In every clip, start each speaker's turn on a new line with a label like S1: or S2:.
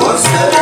S1: What's the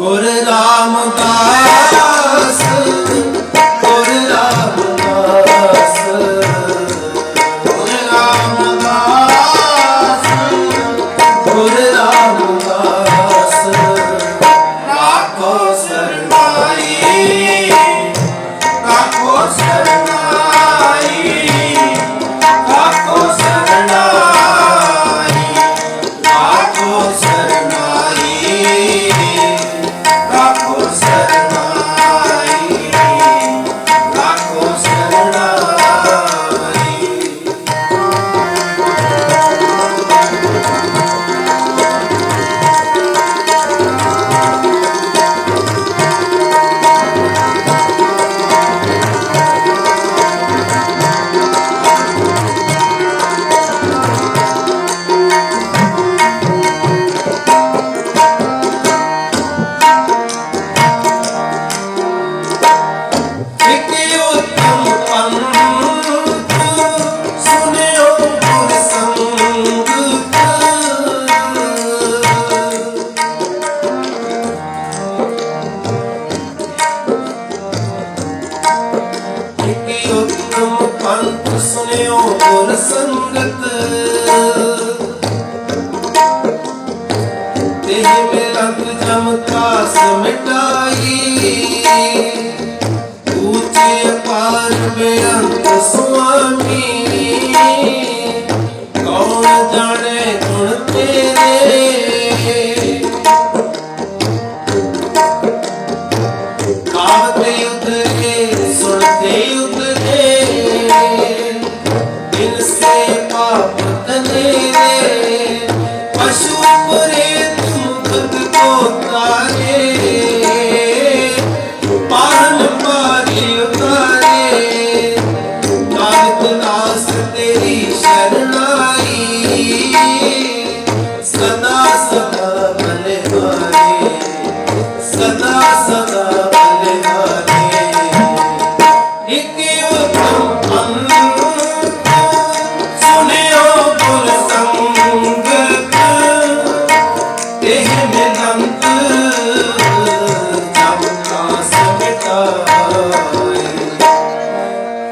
S1: Gur Ramdas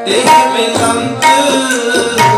S1: Ik ben lang te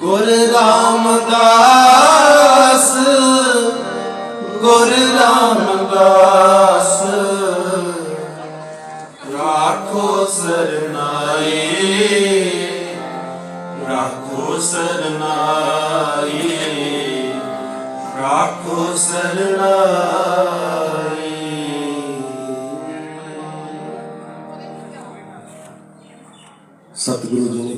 S1: Gur Ramdas Gur Ramdas ਰਾਖੋ ਸਰਨਾਏ ਰਾਖੋ ਸਰਨਾਏ ਰਾਖੋ ਸਰਨਾਏ Satguru ji ne